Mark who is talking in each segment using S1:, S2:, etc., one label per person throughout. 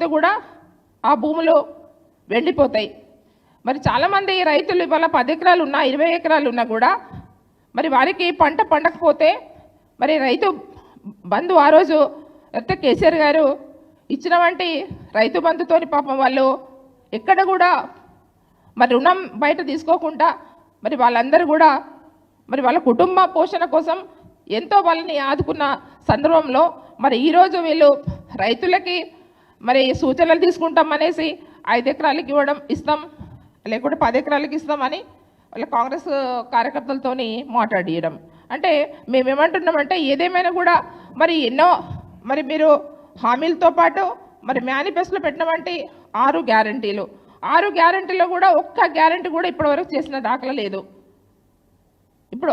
S1: లేకపోతే కూడా ఆ భూములు వెళ్ళిపోతాయి. మరి చాలామంది రైతులు ఇవాళ పది ఎకరాలు ఉన్నా ఇరవై ఎకరాలు ఉన్నా కూడా మరి వారికి పంట పండకపోతే మరి రైతు బంధు ఆ రోజు అయితే కేసీఆర్ గారు ఇచ్చిన వంటి రైతు బంధుతోని పాపం వాళ్ళు ఎక్కడ కూడా మరి రుణం బయట తీసుకోకుండా మరి వాళ్ళందరూ కూడా మరి వాళ్ళ కుటుంబ పోషణ కోసం ఎంతో వాళ్ళని ఆదుకున్న సందర్భంలో మరి ఈరోజు వీళ్ళు రైతులకి మరి సూచనలు తీసుకుంటాం అనేసి ఐదు ఎకరాలకి ఇవ్వడం ఇస్తాం లేకుంటే పది ఎకరాలకి ఇస్తామని వాళ్ళ కాంగ్రెస్ కార్యకర్తలతోని మాట్లాడియడం. అంటే మేమేమంటున్నామంటే ఏదేమైనా కూడా మరి ఎన్నో మరి మీరు హామీలతో పాటు మరి మేనిఫెస్టోలో పెట్టినవంటి ఆరు గ్యారంటీలు. ఆరు గ్యారంటీలో కూడా ఒక్క గ్యారంటీ కూడా ఇప్పటివరకు చేసిన దాఖలా లేదు. ఇప్పుడు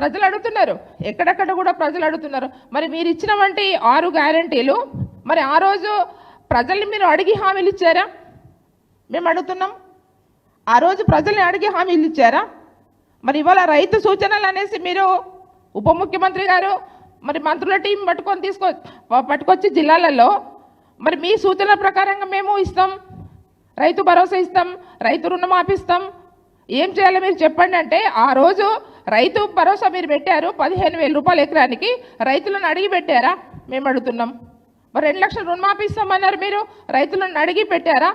S1: ప్రజలు అడుగుతున్నారు. ఎక్కడెక్కడ కూడా ప్రజలు అడుగుతున్నారు. మరి మీరు ఇచ్చిన వంటి ఆరు గ్యారంటీలు మరి ఆ రోజు ప్రజల్ని మీరు అడిగి హామీలు ఇచ్చారా? మేము అడుగుతున్నాం. ఆ రోజు ప్రజల్ని అడిగి హామీలు ఇచ్చారా? మరి ఇవాళ రైతు సూచనలు అనేసి మీరు ఉప ముఖ్యమంత్రి గారు మరి మంత్రుల టీం పట్టుకొని తీసుకో పట్టుకొచ్చి జిల్లాలలో మరి మీ సూచనల ప్రకారంగా మేము ఇస్తాం. రైతు భరోసా ఇస్తాం. రైతు రుణం ఇస్తాం. ఏం చేయాలో మీరు చెప్పండి అంటే ఆ రోజు రైతు భరోసా మీరు పెట్టారు. పదిహేను వేల రూపాయలు ఎకరానికి రైతులను అడిగి పెట్టారా? మేము అడుగుతున్నాం. మరి రెండు లక్షలు రుణమాఫీ ఇస్తామన్నారు మీరు? రైతులను అడిగి పెట్టారా?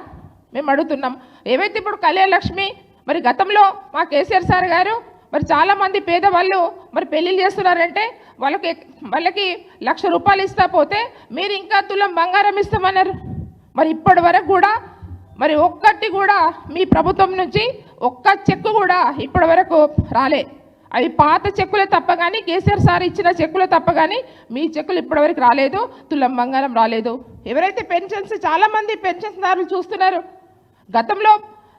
S1: మేము అడుగుతున్నాం. ఏవైతే ఇప్పుడు కళ్యాణ లక్ష్మి మరి గతంలో మా కేసీఆర్ సార్ గారు మరి చాలామంది పేదవాళ్ళు మరి పెళ్ళిళ్ళు చేస్తున్నారంటే వాళ్ళకి వాళ్ళకి లక్ష రూపాయలు ఇస్తా పోతే మీరు ఇంకా తులం బంగారం ఇస్తామన్నారు. మరి ఇప్పటి వరకు కూడా మరి ఒక్కటి కూడా మీ ప్రభుత్వం నుంచి ఒక్క చెక్కు కూడా ఇప్పటి వరకు రాలే. అవి పాత చెక్కులే తప్ప కానీ కేసీఆర్ సార్ ఇచ్చిన చెక్కులే తప్ప కానీ మీ చెక్కులు ఇప్పటివరకు రాలేదు తులం బంగారం రాలేదు. ఎవరైతే పెన్షన్స్ చాలామంది పెన్షన్దారులు చూస్తున్నారు గతంలో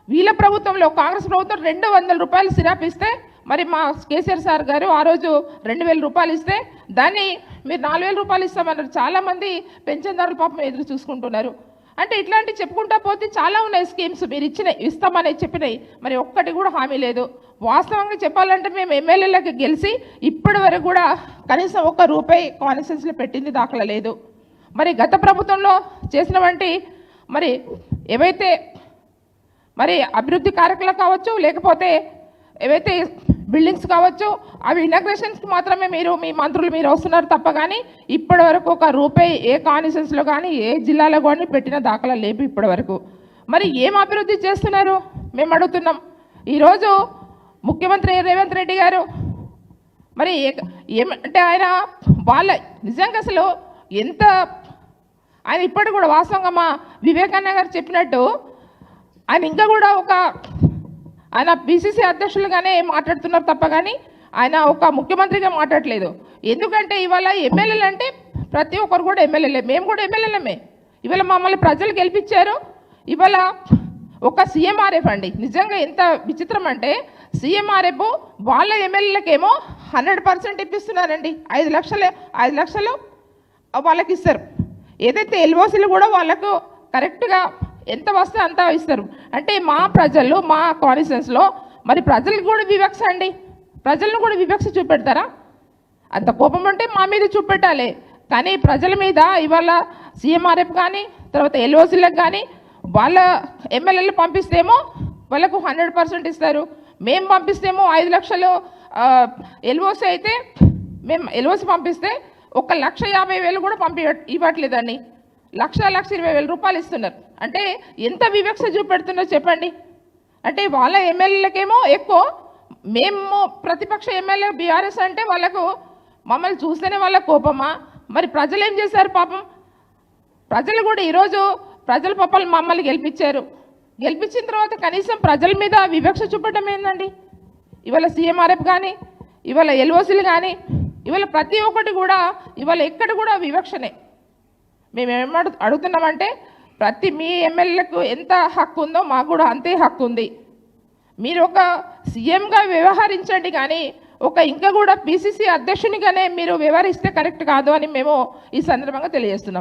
S1: వీళ్ళ ప్రభుత్వంలో కాంగ్రెస్ ప్రభుత్వం రెండు వందల రూపాయలు సిరాప్ ఇస్తే మరి మా కేసీఆర్ సార్ గారు ఆ రోజు రెండు వేల రూపాయలు ఇస్తే దాన్ని మీరు నాలుగు వేల రూపాయలు ఇస్తామన్నారు. చాలా మంది పెన్షన్దారులు పాపం ఎదురు చూసుకుంటున్నారు. అంటే ఇట్లాంటి చెప్పుకుంటా పోతే చాలా ఉన్నాయి స్కీమ్స్. మీరు ఇచ్చిన ఇస్తామని చెప్పినాయి మరి ఒక్కటి కూడా హామీ లేదు. వాస్తవంగా చెప్పాలంటే మేము ఎమ్మెల్యేలకు గెలిచి ఇప్పటి వరకు కూడా కనీసం ఒక్క రూపాయి కాన్స్టిట్యూన్సీలో పెట్టింది దాఖలా లేదు. మరి గత ప్రభుత్వంలో చేసిన వంటి మరి ఏవైతే మరి అభివృద్ధి కార్యక్రమాలు కావచ్చు లేకపోతే ఏవైతే బిల్డింగ్స్ కావచ్చు అవి ఇనాగ్రేషన్స్కి మాత్రమే మీరు మీ మంత్రులు మీరు వస్తున్నారు తప్ప కానీ ఇప్పటి వరకు ఒక రూపాయి ఏ కాన్స్టిట్యూన్స్లో కానీ ఏ జిల్లాలో కానీ పెట్టిన దాఖలా లేపు ఇప్పటి వరకు మరి ఏం అభివృద్ధి చేస్తున్నారు? మేము అడుగుతున్నాం. ఈరోజు ముఖ్యమంత్రి రేవంత్ రెడ్డి గారు మరి ఏమంటే ఆయన వాళ్ళ నిజంగా అసలు ఎంత ఆయన ఇప్పటికి కూడా వాస్తవంగా మా వివేకానంద గారు చెప్పినట్టు ఆయన ఇంకా కూడా ఒక ఆయన పిసిసి అధ్యక్షులుగానే మాట్లాడుతున్నారు తప్ప కానీ ఆయన ఒక ముఖ్యమంత్రిగా మాట్లాడలేదు. ఎందుకంటే ఇవాళ ఎమ్మెల్యేలు అంటే ప్రతి ఒక్కరు కూడా ఎమ్మెల్యేలే. మేము కూడా ఎమ్మెల్యేలమే. ఇవాళ మమ్మల్ని ప్రజలు గెలిపించారు. ఇవాళ ఒక సీఎంఆర్ఎఫ్ అండి. నిజంగా ఎంత విచిత్రం అంటే సీఎంఆర్ఎఫ్ వాళ్ళ ఎమ్మెల్యేలకేమో హండ్రెడ్ పర్సెంట్ ఇప్పిస్తున్నారండి. ఐదు లక్షలు ఐదు లక్షలు వాళ్ళకి ఇస్తారు. ఏదైతే ఎల్ఓసీలు కూడా వాళ్ళకు కరెక్ట్గా ఎంత వస్తే అంత ఇస్తారు. అంటే మా ప్రజలు మా కాన్స్టిట్యూన్స్లో మరి ప్రజలకు కూడా వివక్ష అండి ప్రజలను కూడా వివక్ష చూపెడతారా? అంత కోపం అంటే మా మీద చూపెట్టాలి. కానీ ప్రజల మీద ఇవాళ సీఎంఆర్ఎఫ్ కానీ తర్వాత ఎల్ఓసీలకు కానీ వాళ్ళ ఎమ్మెల్యేలు పంపిస్తేమో వాళ్ళకు హండ్రెడ్ పర్సెంట్ ఇస్తారు. మేము పంపిస్తేమో ఐదు లక్షలు ఎల్ఓసి అయితే మేము ఎల్ఓసి పంపిస్తే ఒక లక్ష యాభై వేలు కూడా పంపి ఇవ్వట్లేదండి. లక్ష లక్ష ఇరవై వేల రూపాయలు ఇస్తున్నారు. అంటే ఎంత వివక్ష చూపెడుతున్నారో చెప్పండి. అంటే వాళ్ళ ఎమ్మెల్యేలకేమో ఎక్కువ. మేము ప్రతిపక్ష ఎమ్మెల్యే బీఆర్ఎస్ అంటే వాళ్ళకు మమ్మల్ని చూస్తేనే వాళ్ళ కోపమా? మరి ప్రజలు ఏం చేశారు పాపం? ప్రజలు కూడా ఈరోజు ప్రజల పాపాలు మమ్మల్ని గెలిపించారు. గెలిపించిన తర్వాత కనీసం ప్రజల మీద వివక్ష చూపడం ఏందండి? ఇవాళ సీఎంఆర్ఎఫ్ కానీ ఇవాళ ఎల్ఓసీలు కానీ ఇవాళ ప్రతి ఒక్కటి కూడా ఇవాళ ఎక్కడ కూడా వివక్షనే. మేము ఏమడు అడుగుతున్నామంటే ప్రతి మీ ఎమ్మెల్యేలకు ఎంత హక్కు ఉందో మాకు కూడా అంతే హక్కు ఉంది. మీరు ఒక సీఎంగా వ్యవహరించండి కానీ ఒక ఇంకా కూడా పిసిసి అధ్యక్షునిగానే మీరు వ్యవహరిస్తే కరెక్ట్ కాదు అని మేము ఈ సందర్భంగా తెలియజేస్తున్నాం.